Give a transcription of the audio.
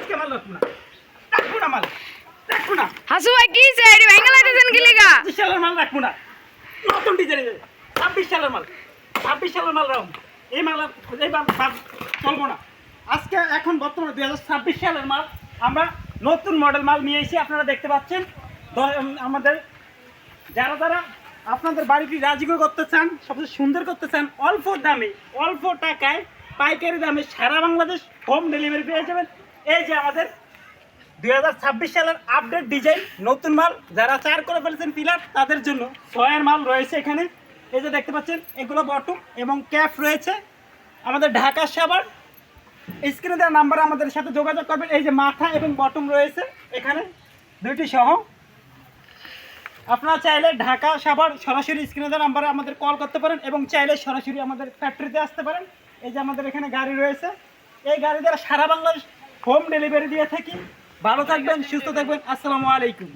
আজকে মাল না। রাখব না মাল রাখব না। হাসু ভাই কি সে এডি ভেঙ্গা লাইতেছেন কি লিগা সালের মাল রাখব না। নতুন ডিজাইনের। ছাব্বিশ সালের মাল ছাব্বিশ সালের মাল রাখব। এই মাল এই মাল চলবো না। আজকে এখন বর্তমানে দুই হাজার ছাব্বিশ সালের মাল আমরা নতুন মডেল মাল নিয়ে এসে আপনারা দেখতে পাচ্ছেন। আমাদের যারা যারা আপনাদের বাড়িটি রাজিকো করতে চান সবচেয়ে সুন্দর করতে চান অল্প দামে অল্প টাকায় পাইকারি দামে সারা বাংলাদেশ হোম ডেলিভারি পেয়ে যাবেন। এই যে আমাদের দুই হাজার ছাব্বিশ সালের আপডেট ডিজাইন নতুন মাল, যারা চার করে ফেলেছেন পিলার তাদের জন্য ছয়ের মাল রয়েছে এখানে। এই যে দেখতে পাচ্ছেন, এগুলো বটম এবং ক্যাপ রয়েছে। আমাদের ঢাকা সাবার স্ক্রিনে দেওয়া নাম্বার আমাদের সাথে যোগাযোগ করবেন। এই যে মাথা এবং বটম রয়েছে এখানে, দুইটি সহ। আপনারা চাইলে ঢাকা সাভার সরাসরি স্ক্রিনে দেওয়া নাম্বারে আমাদের কল করতে পারেন এবং চাইলে সরাসরি আমাদের ফ্যাক্টরিতে আসতে পারেন। এই যে আমাদের এখানে গাড়ি রয়েছে। এই গাড়ি দ্বারা সারা বাংলাদেশ হোম ডেলিভারি দিয়ে থাকি। ভালো থাকবেন সুস্থ থাকবেন। আসসালামু আলাইকুম।